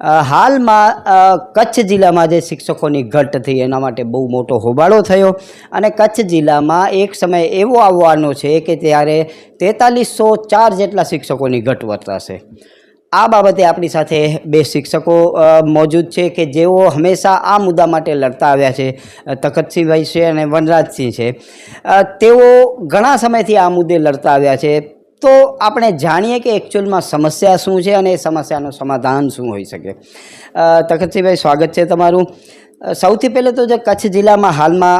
હાલમાં કચ્છ જિલ્લામાં જે શિક્ષકોની ઘટ થઈ એના માટે બહુ મોટો હોબાળો થયો અને કચ્છ જિલ્લામાં એક સમય એવો આવવાનો છે કે ત્યારે તેતાલીસો ચાર જેટલા શિક્ષકોની ઘટ વર્તાશે. આ બાબતે આપણી સાથે બે શિક્ષકો મોજૂદ છે કે જેઓ હંમેશા આ મુદ્દા માટે લડતા આવ્યા છે. તખતસિંહભાઈ છે અને વનરાજસિંહ છે. તેઓ ઘણા સમયથી આ મુદ્દે લડતા આવ્યા છે. તો આપણે જાણીએ કે એકચ્યુઅલમાં સમસ્યા શું છે અને એ સમસ્યાનું સમાધાન શું હોઈ શકે. તખતસિંહભાઈ, સ્વાગત છે તમારું. સૌથી પહેલાં તો જે કચ્છ જિલ્લામાં હાલમાં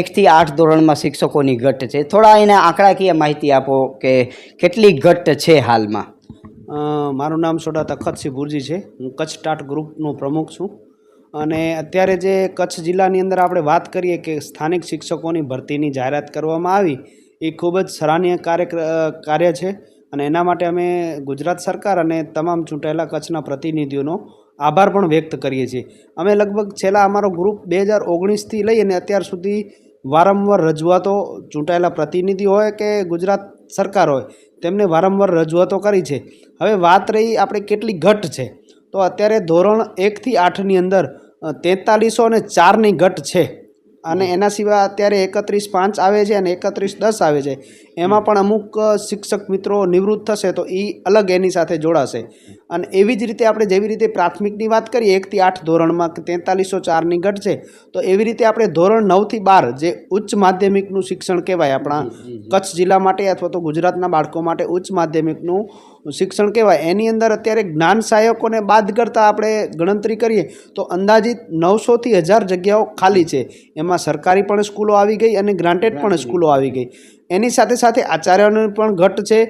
એકથી આઠ ધોરણમાં શિક્ષકોની ઘટ છે. થોડા એને આંકડાકીય માહિતી આપો કે કેટલી ઘટ છે હાલમાં? મારું નામ સોડા તખતસિંહ ભુરજી છે. હું કચ્છ ટાટ ગ્રુપનો પ્રમુખ છું. અને અત્યારે જે કચ્છ જિલ્લાની અંદર આપણે વાત કરીએ કે સ્થાનિક શિક્ષકોની ભરતીની જાહેરાત કરવામાં આવી એ ખૂબ જ સરાહનીય કાર્ય કાર્ય છે. અને એના માટે અમે ગુજરાત સરકાર અને તમામ ચૂંટાયેલા કચ્છના પ્રતિનિધિઓનો આભાર પણ વ્યક્ત કરીએ છીએ. અમે લગભગ છેલ્લા અમારો ગ્રુપ બે હજાર ઓગણીસથી લઈ અને અત્યાર સુધી વારંવાર રજૂઆતો ચૂંટાયેલા પ્રતિનિધિ હોય કે ગુજરાત સરકાર હોય, તેમને વારંવાર રજૂઆતો કરી છે. હવે વાત રહી આપણે કેટલી ઘટ છે. તો અત્યારે ધોરણ એકથી આઠની અંદર તેતાલીસો અને ચારની ઘટ છે. અને એના સિવાય અત્યારે એકત્રીસ પાંચ આવે છે અને એકત્રીસ દસ આવે છે. એમાં પણ અમુક શિક્ષક મિત્રો નિવૃત્ત થશે તો એ અલગ એની સાથે જોડાશે. અને એવી જ રીતે આપણે જેવી રીતે પ્રાથમિકની વાત કરીએ એકથી આઠ ધોરણમાં તેતાલીસો ચારની ઘટ છે તો એવી રીતે આપણે ધોરણ નવથી બાર જે ઉચ્ચ માધ્યમિકનું શિક્ષણ કહેવાય આપણા કચ્છ જિલ્લા માટે અથવા તો ગુજરાતના બાળકો માટે ઉચ્ચ માધ્યમિકનું શિક્ષણ કહેવાય. એની અંદર અત્યારે જ્ઞાન સહાયકોને બાદ કરતાં આપણે ગણતરી કરીએ તો અંદાજિત નવસોથી હજાર જગ્યાઓ ખાલી છે. એમાં સરકારી પણ સ્કૂલો આવી ગઈ અને ગ્રાન્ટેડ પણ સ્કૂલો આવી ગઈ. એની સાથે સાથે આચાર્યોની પણ ઘટ છે.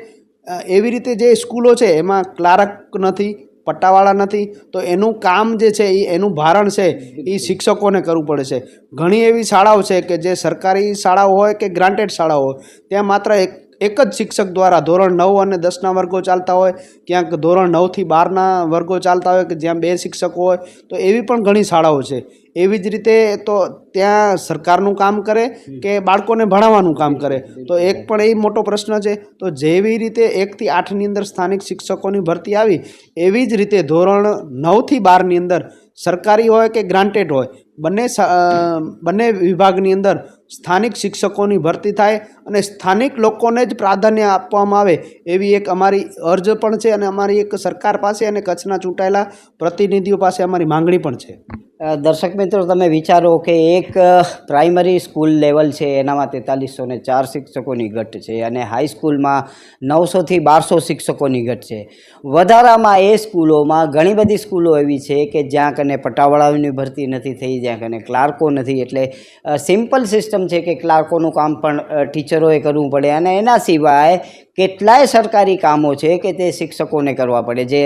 એવી રીતે જે સ્કૂલો છે એમાં ક્લાર્ક નથી પટ્ટાવાળા નથી તો એનું કામ જે છે એ એનું ભારણ છે એ શિક્ષકોને કરવું પડે છે. ઘણી એવી શાળાઓ છે કે જે સરકારી શાળાઓ હોય કે ગ્રાન્ટેડ શાળાઓ હોય ત્યાં માત્ર એક એક જ શિક્ષક દ્વારા ધોરણ નવ અને દસના વર્ગો ચાલતા હોય, ક્યાંક ધોરણ નવથી બારના વર્ગો ચાલતા હોય કે જ્યાં બે શિક્ષકો હોય, તો એવી પણ ઘણી શાળાઓ છે. એવી જ રીતે તો ત્યાં સરકારનું કામ કરે કે બાળકોને ભણાવવાનું કામ કરે. તો એક પણ એ મોટો પ્રશ્ન છે, તો જેવી રીતે એકથી આઠની અંદર સ્થાનિક શિક્ષકોની ભરતી આવી, એવી જ રીતે ધોરણ નવથી બારની અંદર સરકારી હોય કે ગ્રાન્ટેડ હોય, બંને બંને વિભાગની અંદર સ્થાનિક શિક્ષકોની ભરતી થાય અને સ્થાનિક લોકોને જ પ્રાધાન્ય આપવામાં આવે એવી એક અમારી અરજ પણ છે અને અમારી એક સરકાર પાસે અને કચ્છના ચૂંટાયેલા પ્રતિનિધિઓ પાસે અમારી માંગણી પણ છે. દર્શક મિત્રો, તમે વિચારો કે એક પ્રાઇમરી સ્કૂલ લેવલ છે, એનામાં તેતાલીસો ને ચાર શિક્ષકોની ઘટ છે અને હાઈસ્કૂલમાં નવસોથી બારસો શિક્ષકોની ઘટ છે. વધારામાં એ સ્કૂલોમાં ઘણી બધી સ્કૂલો એવી છે કે જ્યાં કને પટાવાળાઓની ભરતી નથી થઈ, જ્યાં કને ક્લાર્કો નથી, એટલે સિમ્પલ સિસ્ટમ છે કે ક્લાર્કોનું કામ પણ ટીચરોએ કરવું પડે અને એના સિવાય કેટલાય સરકારી કામો છે કે તે શિક્ષકોને કરવા પડે. જે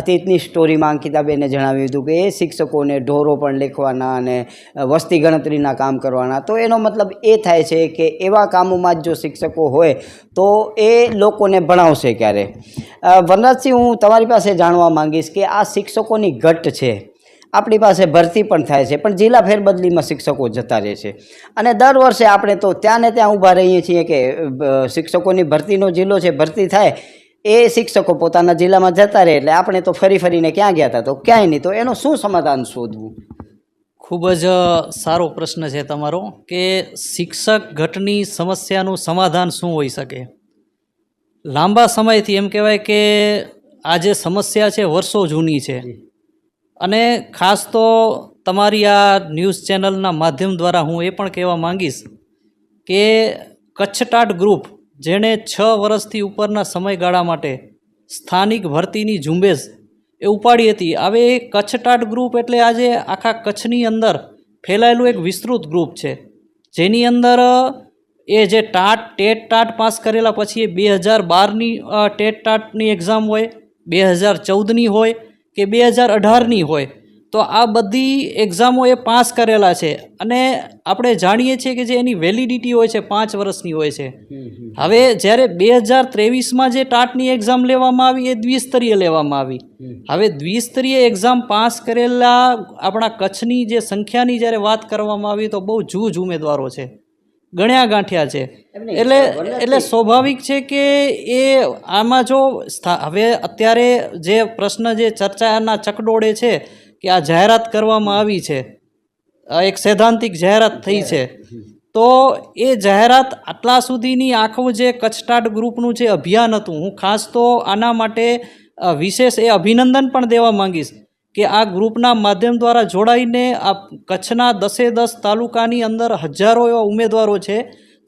અતીતની સ્ટોરીમાં અંકિતાબેને જણાવ્યું હતું કે એ શિક્ષકોને ઢોરો પણ લેખવાના અને વસ્તી ગણતરીના કામ કરવાના. તો એનો મતલબ એ થાય છે કે એવા કામોમાં જ જો શિક્ષકો હોય, તો એ લોકોને ભણાવશે ક્યારે? વનરાજસિંહ, હું તમારી પાસે જાણવા માંગીશ કે આ શિક્ષકોની ઘટ છે. આપણી પાસે ભરતી પણ થાય છે પણ જિલ્લા ફેરબદલીમાં શિક્ષકો જતા રહે છે. અને દર વર્ષે આપણે તો ત્યાં ને ત્યાં ઊભા રહીએ છીએ કે શિક્ષકોની ભરતીનો જિલ્લો છે ભરતી થાય એ શિક્ષકો પોતાના જિલ્લામાં જતા રહે એટલે આપણે તો ફરી ફરીને ક્યાં ગયા હતા તો ક્યાંય નહીં. તો એનું શું સમાધાન શોધવું? ખૂબ જ સારો પ્રશ્ન છે તમારો કે શિક્ષક ઘટની સમસ્યાનું સમાધાન શું હોઈ શકે? લાંબા સમયથી એમ કહેવાય કે આ જે સમસ્યા છે વર્ષો જૂની છે. અને ખાસ તો તમારી આ ન્યૂઝ ચેનલના માધ્યમ દ્વારા હું એ પણ કહેવા માંગીશ કે કચ્છટાટ ગ્રુપ, જેણે છ વર્ષથી ઉપરના સમયગાળા માટે સ્થાનિક ભરતીની ઝુંબેશ એ ઉપાડી હતી. હવે એ કચ્છટાટ ગ્રુપ એટલે આજે આખા કચ્છની અંદર ફેલાયેલું એક વિસ્તૃત ગ્રુપ છે. જેની અંદર, એ જે ટાટ, ટેટ ટાટ પાસ કરેલા પછી એ બે હજાર બારની ટેટ ટાટની એક્ઝામ હોય, બે હજાર ચૌદની હોય કે બે હજાર અઢારની હોય તો આ બધી એક્ઝામો એ પાસ કરેલા છે. અને આપણે જાણીએ છીએ કે જે એની વેલિડિટી હોય છે પાંચ વર્ષની હોય છે. હવે જ્યારે બે હજાર ત્રેવીસમાં જે ટાટની એક્ઝામ લેવામાં આવી એ દ્વિસ્તરીય લેવામાં આવી. હવે દ્વિસ્તરીય એક્ઝામ પાસ કરેલા આપણા કચ્છની જે સંખ્યાની જ્યારે વાત કરવામાં આવી તો બહુ જૂજ ઉમેદવારો છે. ગણ્યા ગાંઠ્યા છે. એટલે એટલે સ્વાભાવિક છે કે એ આમાં જો હવે અત્યારે જે પ્રશ્ન જે ચર્ચાના ચકડોળે છે કે આ જાહેરાત કરવામાં આવી છે આ એક સૈદ્ધાંતિક જાહેરાત થઈ છે તો એ જાહેરાત આટલા સુધીની આખું જે કચ્છટાટ ગ્રુપનું જે અભિયાન હતું હું ખાસ તો આના માટે વિશેષ એ અભિનંદન પણ દેવા માંગીશ. કે આ ગ્રુપના માધ્યમ દ્વારા જોડાઈને આ કચ્છના દસે દસ તાલુકાની અંદર હજારો એવા ઉમેદવારો છે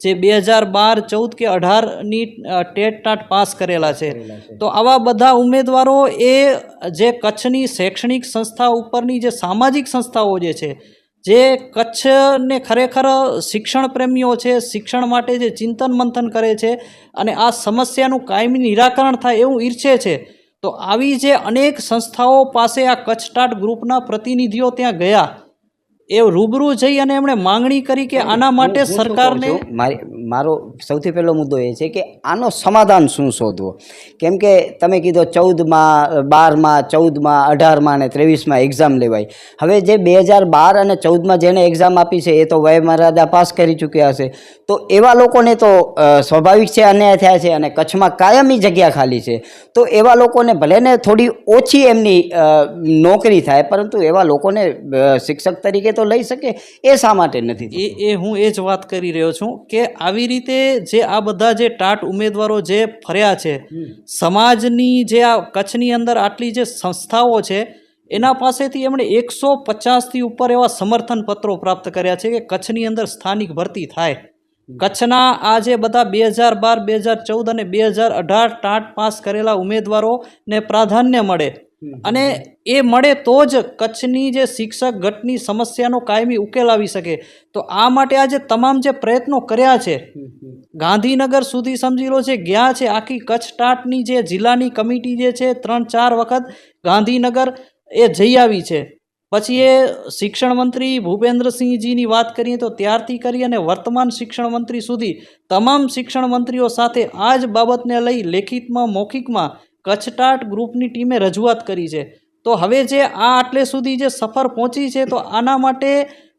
જે બે હજાર બાર ચૌદ કે અઢારની ટેટટાટ પાસ કરેલા છે. તો આવા બધા ઉમેદવારો એ જે કચ્છની શૈક્ષણિક સંસ્થા ઉપરની જે સામાજિક સંસ્થાઓ જે છે જે કચ્છને ખરેખર શિક્ષણ પ્રેમીઓ છે શિક્ષણ માટે જે ચિંતન મંથન કરે છે અને આ સમસ્યાનું કાયમી નિરાકરણ થાય એવું ઈચ્છે છે તો આવી જે અનેક સંસ્થાઓ પાસે આ કચ્છટાટ ગ્રુપના પ્રતિનિધિઓ ત્યાં ગયા એ રૂબરૂ જઈ અને એમણે માંગણી કરી કે આના માટે સરકારને મારો સૌથી પહેલો મુદ્દો એ છે કે આનો સમાધાન શું શોધવો? કેમ કે તમે કીધો ચૌદમાં બારમાં ચૌદમાં અઢારમાં અને ત્રેવીસમાં એક્ઝામ લેવાય. હવે જે બે હજાર બાર અને ચૌદમાં જેને એક્ઝામ આપી છે એ તો વયમર્યાદા પાસ કરી ચૂક્યા હશે. તો એવા લોકોને તો સ્વાભાવિક છે અન્યાય થયા છે અને કચ્છમાં કાયમી જગ્યા ખાલી છે. તો એવા લોકોને ભલે ને થોડી ઓછી એમની નોકરી થાય પરંતુ એવા લોકોને શિક્ષક તરીકે તો લઈ શકે એ શા માટે નથી એ એ હું એ જ વાત કરી રહ્યો છું કે આવી રીતે જે આ બધા જે ટાટ ઉમેદવારો જે ફર્યા છે સમાજની જે આ કચ્છની અંદર આટલી જે સંસ્થાઓ છે એના પાસેથી એમણે એકસો પચાસથી ઉપર એવા સમર્થન પત્રો પ્રાપ્ત કર્યા છે કે કચ્છની અંદર સ્થાનિક ભરતી થાય. કચ્છના આ જે બધા બે હજાર બાર બે હજાર ચૌદ અને બે હજાર અઢાર ટાટ પાસ કરેલા ઉમેદવારોને પ્રાધાન્ય મળે. અને એ મળે તો જ કચ્છની જે શિક્ષક ગટની સમસ્યાનો કાયમી ઉકેલ આવી શકે. તો આ માટે આજે તમામ જે પ્રયત્નો કર્યા છે ગાંધીનગર સુધી સમજી લો છે ગયા છે આખી કચ્છ ટાટની જે જિલ્લાની કમિટી જે છે ત્રણ ચાર વખત ગાંધીનગર એ જઈ આવી છે. પછી એ શિક્ષણ મંત્રી ભૂપેન્દ્રસિંહજીની વાત કરીએ તો ત્યારથી કરી અને વર્તમાન શિક્ષણ મંત્રી સુધી તમામ શિક્ષણ મંત્રીઓ સાથે આ જ બાબતને લઈ લેખિતમાં મૌખિકમાં કચ્છટાટ ગ્રુપની ટીમે રજૂઆત કરી છે. તો હવે જે આ આટલે સુધી જે સફર પહોંચી છે, તો આના માટે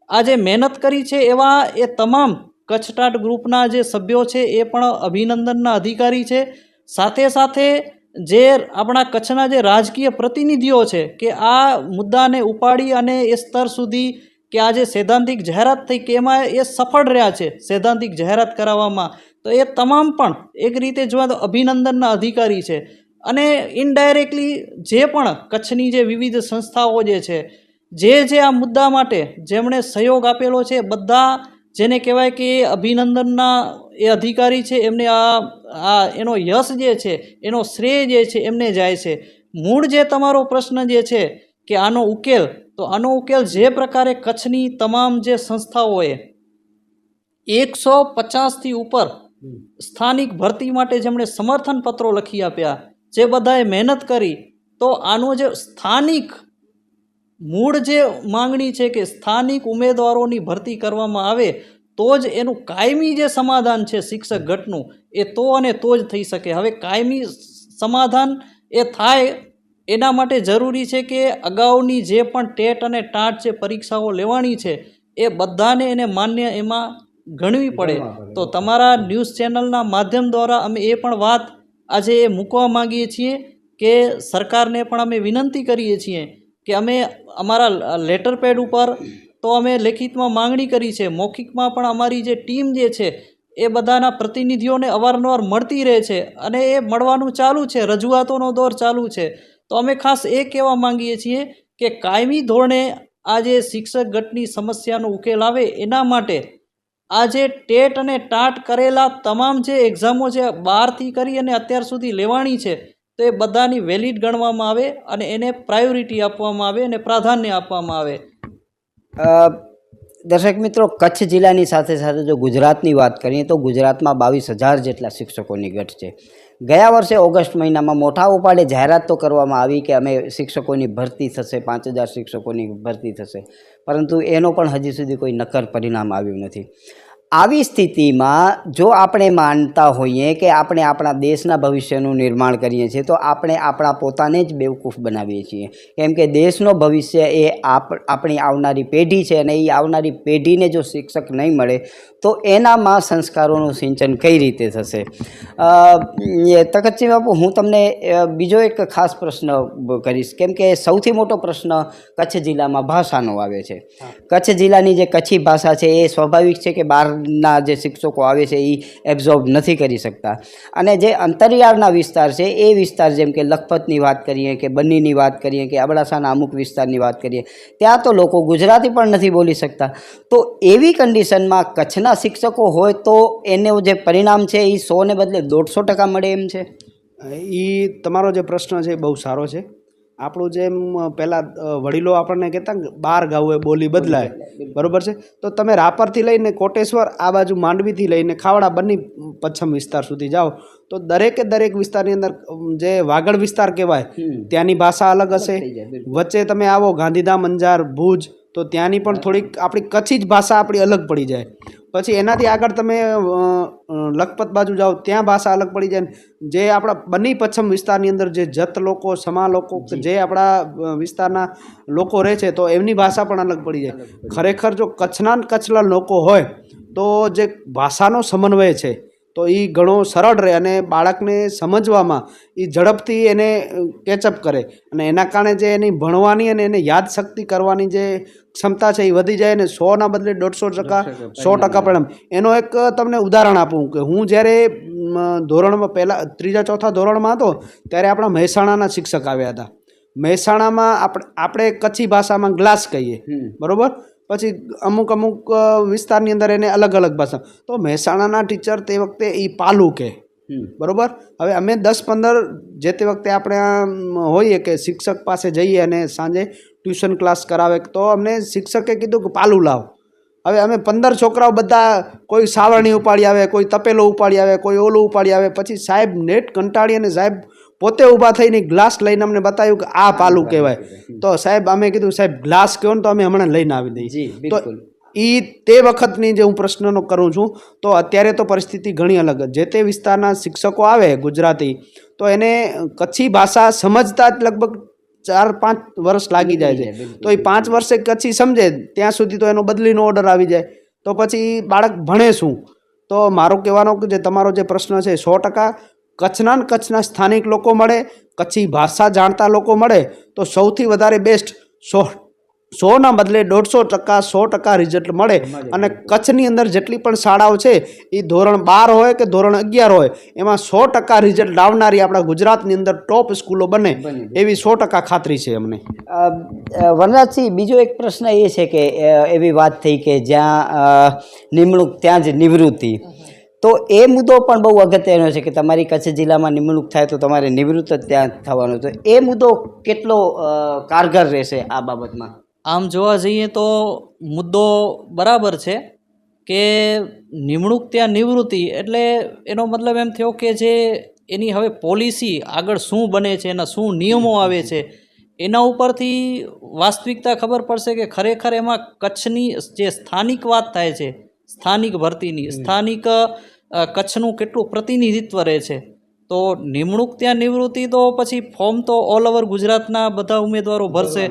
આ જે મહેનત કરી છે એવા એ તમામ કચ્છટાટ ગ્રુપના જે સભ્યો છે એ પણ અભિનંદનના અધિકારી છે. સાથે સાથે જે આપણા કચ્છના જે રાજકીય પ્રતિનિધિઓ છે કે આ મુદ્દાને ઉપાડી અને એ સ્તર સુધી કે આ જે સૈદ્ધાંતિક જાહેરાત થઈ કે એમાં એ સફળ રહ્યા છે સૈદ્ધાંતિક જાહેરાત કરાવવામાં, તો એ તમામ પણ એક રીતે જોવા તો અભિનંદનના અધિકારી છે. અને ઇનડાયરેક્ટલી જે પણ કચ્છની જે વિવિધ સંસ્થાઓ જે છે જે જે આ મુદ્દા માટે જેમણે સહયોગ આપેલો છે બધા જેને કહેવાય કે અભિનંદનના એ અધિકારી છે એમને આ આ એનો યશ જે છે એનો શ્રેય જે છે એમને જાય છે. મૂળ જે તમારો પ્રશ્ન જે છે કે આનો ઉકેલ તો આનો ઉકેલ જે પ્રકારે કચ્છની તમામ જે સંસ્થાઓએ એકસો પચાસથી ઉપર સ્થાનિક ભરતી માટે જેમણે સમર્થન પત્રો લખી આપ્યા જે બધાએ મહેનત કરી તો આનો જે સ્થાનિક મૂળ જે માંગણી છે કે સ્થાનિક ઉમેદવારોની ભરતી કરવામાં આવે તો જ એનું કાયમી જે સમાધાન છે શિક્ષક ઘટનું એ તો અને તો જ થઈ શકે. હવે કાયમી સમાધાન એ થાય એના માટે જરૂરી છે કે અગાઉની જે પણ ટેટ અને ટાટ જે પરીક્ષાઓ લેવાની છે એ બધાને એને માન્ય એમાં ગણવી પડે. તો તમારા ન્યૂઝ ચેનલના માધ્યમ દ્વારા અમે એ પણ વાત આજે મૂકવા માંગીએ છીએ કે સરકારને પણ અમે વિનંતી કરીએ છીએ કે અમે અમારા લેટર પેડ ઉપર તો અમે લેખિતમાં માંગણી કરી છે. મૌખિકમાં પણ અમારી જે ટીમ જે છે, એ બધાના પ્રતિનિધિઓને અવારનવાર મળતી રહે છે અને એ મળવાનું ચાલુ છે. રજૂઆતોનો દોર ચાલુ છે. તો અમે ખાસ એ કહેવા માંગીએ છીએ કે કાયમી ધોરણે આ જે શિક્ષક ગટની સમસ્યાનો ઉકેલ આવે એના માટે આ જે ટેટ અને ટાટ કરેલા તમામ જે એક્ઝામો છે બહારથી કરી અને અત્યાર સુધી લેવાની છે, તો એ બધાની વેલિડ ગણવામાં આવે અને એને પ્રાયોરિટી આપવામાં આવે અને પ્રાધાન્ય આપવામાં આવે. દર્શક મિત્રો, કચ્છ જિલ્લાની સાથે સાથે જો ગુજરાતની વાત કરીએ તો ગુજરાતમાં બાવીસ હજાર જેટલા શિક્ષકોની ગઢ છે. ગયા વર્ષે ઓગસ્ટ મહિનામાં મોટા ઉપાડે જાહેરાત તો કરવામાં આવી કે અમે શિક્ષકોની ભરતી થશે, પાંચ હજાર શિક્ષકોની ભરતી થશે. પરંતુ એનો પણ હજી સુધી કોઈ નક્કર પરિણામ આવ્યું નથી. આવી સ્થિતિમાં જો આપણે માનતા હોઈએ કે આપણે આપણા દેશના ભવિષ્યનું નિર્માણ કરીએ છીએ તો આપણે આપણા પોતાને જ બેવકૂફ બનાવીએ છીએ. કેમ કે દેશનો ભવિષ્ય એ આપ આપણી આવનારી પેઢી છે અને એ આવનારી પેઢીને જો શિક્ષક નહીં મળે તો એનામાં સંસ્કારોનું સિંચન કઈ રીતે થશે? અ, તખતસિંહ બાપુ હું તમને બીજો એક ખાસ પ્રશ્ન કરીશ. કેમ કે સૌથી મોટો પ્રશ્ન કચ્છ જિલ્લામાં ભાષાનો આવે છે. કચ્છ જિલ્લાની જે કચ્છી ભાષા છે એ સ્વાભાવિક છે કે બહારના જે શિક્ષકો આવે છે એ એબ્ઝોર્બ નથી કરી શકતા. અને જે અંતરિયાળના વિસ્તાર છે, એ વિસ્તાર જેમ કે લખપતની વાત કરીએ કે બન્નીની વાત કરીએ કે અબડાસાના અમુક વિસ્તારની વાત કરીએ, ત્યાં તો લોકો ગુજરાતી પણ નથી બોલી શકતા. તો એવી કન્ડિશનમાં કચ્છના શિક્ષકો હોય તો એનું જે પરિણામ છે એ સોને બદલે દોઢસો ટકા મળે એમ છે? એ તમારો જે પ્રશ્ન છે બહુ સારો છે. આપણું જેમ પહેલાં વડીલો આપણને કહેતા બાર ગાવું એ બોલી બદલાય બરોબર છે? તો તમે રાપરથી લઈને કોટેશ્વર આ બાજુ માંડવીથી લઈને ખાવડા બંને પશ્ચિમ વિસ્તાર સુધી જાઓ તો દરેકે દરેક વિસ્તારની અંદર જે વાગડ વિસ્તાર કહેવાય ત્યાંની ભાષા અલગ હશે. વચ્ચે તમે આવો ગાંધીધામ અંજાર ભુજ તો ત્યાંની પણ થોડીક આપણી કચ્છી જ ભાષા આપણી અલગ પડી જાય. પછી એનાથી આગળ તમે લખપત બાજુ જાઓ ત્યાં ભાષા અલગ પડી જાય જે આપણા બની પશ્ચિમ વિસ્તારની અંદર જે જત લોકો સમા લોકો જે. આપણા વિસ્તારના લોકો રહે છે તો એમની ભાષા પણ અલગ પડી જાય. ખરેખર જો કચ્છના કચ્છના લોકો હોય તો જે ભાષાનો સમન્વય છે તો એ ઘણો સરળ રહે અને બાળકને સમજવામાં એ ઝડપથી એને કેચઅપ કરે. અને એના કારણે જે એની ભણવાની અને એને યાદશક્તિ કરવાની જે ક્ષમતા છે એ વધી જાય અને સોના બદલે દોઢસો ટકા સો ટકા પરિણામ. એનો એક તમને ઉદાહરણ આપું કે હું જ્યારે ધોરણમાં પહેલાં ત્રીજા ચોથા ધોરણમાં હતો ત્યારે આપણા મહેસાણાના શિક્ષક આવ્યા હતા. મહેસાણામાં આપણે આપણે કચ્છી ભાષામાં ગ્લાસ કહીએ. બરોબર? પછી અમુક અમુક વિસ્તારની અંદર એને અલગ અલગ ભાષા. તો મહેસાણાના ટીચર તે વખતે એ પાલું કહે બરોબર? હવે અમે દસ પંદર જે તે વખતે આપણે હોઈએ કે શિક્ષક પાસે જઈએ અને સાંજે ટ્યુશન ક્લાસ કરાવે તો અમને શિક્ષકે કીધું કે પાલું લાવ. હવે અમે પંદર છોકરાઓ બધા કોઈ સાવરણી ઉપાડી આવે કોઈ તપેલો ઉપાડી આવે કોઈ ઓલું ઉપાડી આવે. પછી સાહેબ નેટ કંટાળી અને સાહેબ પોતે ઊભા થઈને ગ્લાસ લઈને અમને બતાવ્યું કે આ પાલું કહેવાય. તો સાહેબ અમે કીધું સાહેબ ગ્લાસ કહો ને તો અમે હમણાં લઈને આવી દઈએ. તો એ તે વખતની જે હું પ્રશ્નનો કરું છું તો અત્યારે તો પરિસ્થિતિ ઘણી અલગ જ. જે તે વિસ્તારના શિક્ષકો આવે ગુજરાતી તો એને કચ્છી ભાષા સમજતા જ લગભગ ચાર પાંચ વર્ષ લાગી જાય છે. તો એ પાંચ વર્ષે કચ્છી સમજે ત્યાં સુધી તો એનો બદલીનો ઓર્ડર આવી જાય. તો પછી બાળક ભણે શું? તો મારો કહેવાનો કે જે તમારો જે પ્રશ્ન છે સો ટકા કચ્છના કચ્છના સ્થાનિક લોકો મળે કચ્છી ભાષા જાણતા લોકો મળે તો સૌથી વધારે બેસ્ટ સો સોના બદલે દોઢસો ટકા સો ટકા રિઝલ્ટ મળે. અને કચ્છની અંદર જેટલી પણ શાળાઓ છે એ ધોરણ બાર હોય કે ધોરણ અગિયાર હોય એમાં સો ટકા રિઝલ્ટ લાવનારી આપણા ગુજરાતની અંદર ટોપ સ્કૂલો બને એવી સો ટકા ખાતરી છે અમને. વનરાજસિંહ બીજો એક પ્રશ્ન એ છે કે એવી વાત થઈ કે જ્યાં નિમણૂક ત્યાં જ નિવૃત્તિ. તો એ મુદ્દો પણ બહુ અગત્યનો છે કે તમારી કચ્છ જિલ્લામાં નિમણૂક થાય તો તમારે નિવૃત્ત ત્યાં થવાનું તો એ મુદ્દો કેટલો કારગર રહેશે આ બાબતમાં? આમ જોવા જઈએ તો મુદ્દો બરાબર છે કે નિમણૂક ત્યાં નિવૃત્તિ એટલે એનો મતલબ એમ થયો કે જે એની હવે પોલિસી આગળ શું બને છે, એના શું નિયમો આવે છે, એના ઉપરથી વાસ્તવિકતા ખબર પડશે કે ખરેખર એમાં કચ્છની જે સ્થાનિક વાત થાય છે સ્થાનિક ભરતીની સ્થાનિક કચ્છનું કેટલું પ્રતિનિધિત્વ રહે છે? તો નિમણૂક ત્યાં નિવૃત્તિ તો પછી ફોર્મ તો ઓલ ઓવર ગુજરાતના બધા ઉમેદવારો ભરશે.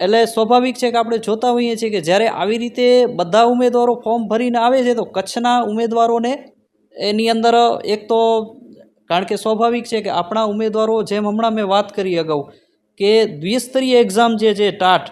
એટલે સ્વાભાવિક છે કે આપણે જોતા હોઈએ છીએ કે જ્યારે આવી રીતે બધા ઉમેદવારો ફોર્મ ભરીને આવે છે તો કચ્છના ઉમેદવારોને એની અંદર એક તો કારણ કે સ્વાભાવિક છે કે આપણા ઉમેદવારો જેમ હમણાં મેં વાત કરી અગાઉ કે દ્વિસ્તરીય એક્ઝામ જે છે ટાટ